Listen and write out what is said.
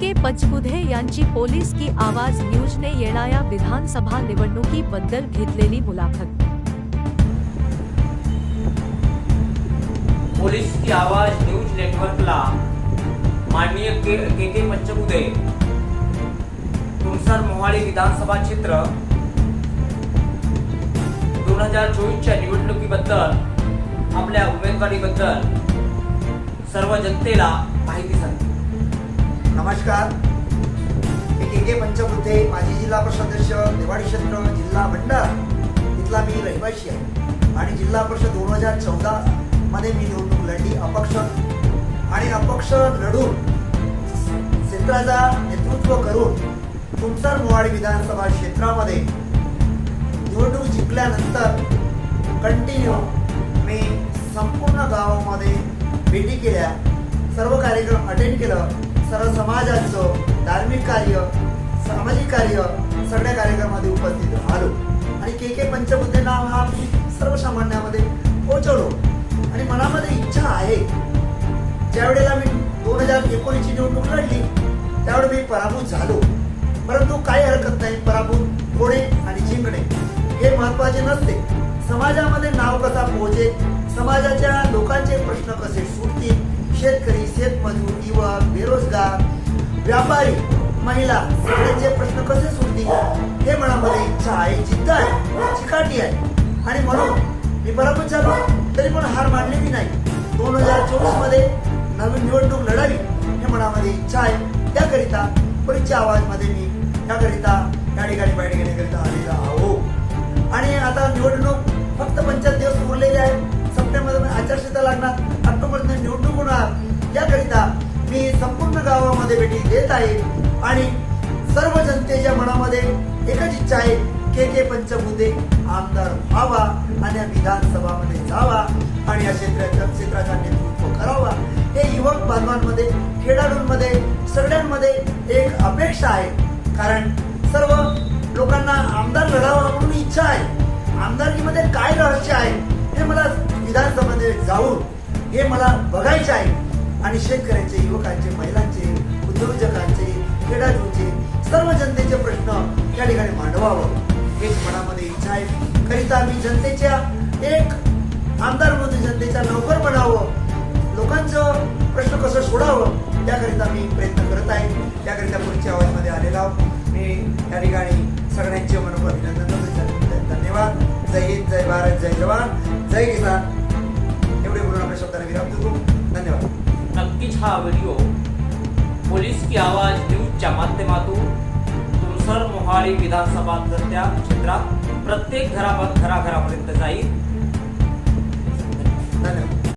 के पंचबुधे यांची पोलीस की आवाज न्यूजने येणाऱ्या विधानसभा निवडणुकीबद्दल घेतलेली मुलाखत. पोलीस की आवाज न्यूज नेटवर्कला माननीय के के के पंचबुधे तुमसर मोहाळी विधानसभा क्षेत्र दोन हजार चोवीसच्या निवडणुकीबद्दल आपल्या उमेदवारीबद्दल सर्व जनतेला माहिती सांगते. नमस्कार. मी के के पंचबुद्धे माजी जिल्हा परिषद सदस्य दिवाळी क्षेत्र जिल्हा भंडार इथला मी रहिवासी आहे. आणि जिल्हा परिषद दोन हजार चौदा मध्ये मी निवडणूक लढली. अपक्ष आणि अपक्ष लढून क्षेत्राचा नेतृत्व करून तुमसर मोवाडी विधानसभा क्षेत्रामध्ये निवडणूक जिंकल्यानंतर कंटिन्यू मी संपूर्ण गावामध्ये भेटी केल्या. सर्व कार्यक्रम अटेंड केलं. सर्व समाजाचं धार्मिक कार्य सामाजिक कार्य सगळ्या कार्यक्रमामध्ये उपस्थित आलो आणि के के पंचबुद्धे नाव हा मी सर्वसामान्यामध्ये पोहोचवलो. आणि मनामध्ये इच्छा आहे ज्या वेळेला मी दोन हजार एकोणीसची निवडणूक लढली त्यावेळी मी पराभूत झालो. परंतु काही हरकत नाही पराभूत होणे आणि जिंकणे हे महत्त्वाचे नसते. समाजामध्ये नाव कसा पोहोचेल समाजाच्या लोकांचे प्रश्न कसे सुटतील शेतकरी शेतमजूर युवक बेरोजगार व्यापारी महिला सगळ्यांचे प्रश्न कसे सुटतील हे मनामध्ये इच्छा आहे जिद्द आहे चिकाटी आहे. आणि म्हणून मी पराभूत झालो तरी पण हार मानलेली नाही. दोन हजार चोवीसमध्ये नवीन निवडणूक लढावी हे मनामध्ये इच्छा आहे. त्याकरिता परीक्षा आवाजमध्ये मी त्याकरिता या ठिकाणी बैठक घेण्याकरिता आलेला आहो. आणि आता निवडणूक फक्त पंचायत भेटी आहे आणि सर्व जनतेच्या मनामध्ये एकच इच्छा आहे के के पंचबुद्धे आमदार व्हावा आणि विधानसभामध्ये जावा आणि या क्षेत्राच्या क्षेत्राचा नेतृत्व करावा. हे युवक बांधवांमध्ये खेळाडूंमध्ये सगळ्यांमध्ये एक अपेक्षा आहे. कारण सर्व लोकांना आमदार लढावा म्हणून इच्छा आहे. आमदारकीमध्ये काय रहस्य आहे हे मला विधानसभेमध्ये जाऊन हे मला बघायचे आहे. आणि शेतकऱ्यांचे युवकांचे व्हावं हेच मनामध्ये इच्छा आहे. करिता आम्ही जनतेच्या एक आमदार म्हणून जनतेच्या नोकर बनावं लोकांचं प्रश्न कसं सोडावं त्याकरिता मी प्रयत्न करत आहे. त्याकरिता पुढच्या आवाजमध्ये आलेला आहोत. मी या ठिकाणी सगळ्यांचे मनोभाव अभिनंदन धन्यवाद. जय हिंद जय भारत जय जवान. जय किसान. एवढे बोलून आपल्या शब्दाने विराम देतो. धन्यवाद. नक्कीच हा व्हिडिओ पोलीस की आवाज न्यूजच्या माध्यमातून सर मोहाळी विधानसभा त्या क्षेत्रात प्रत्येक घरा घराघरापर्यंत जाईल. धन्यवाद.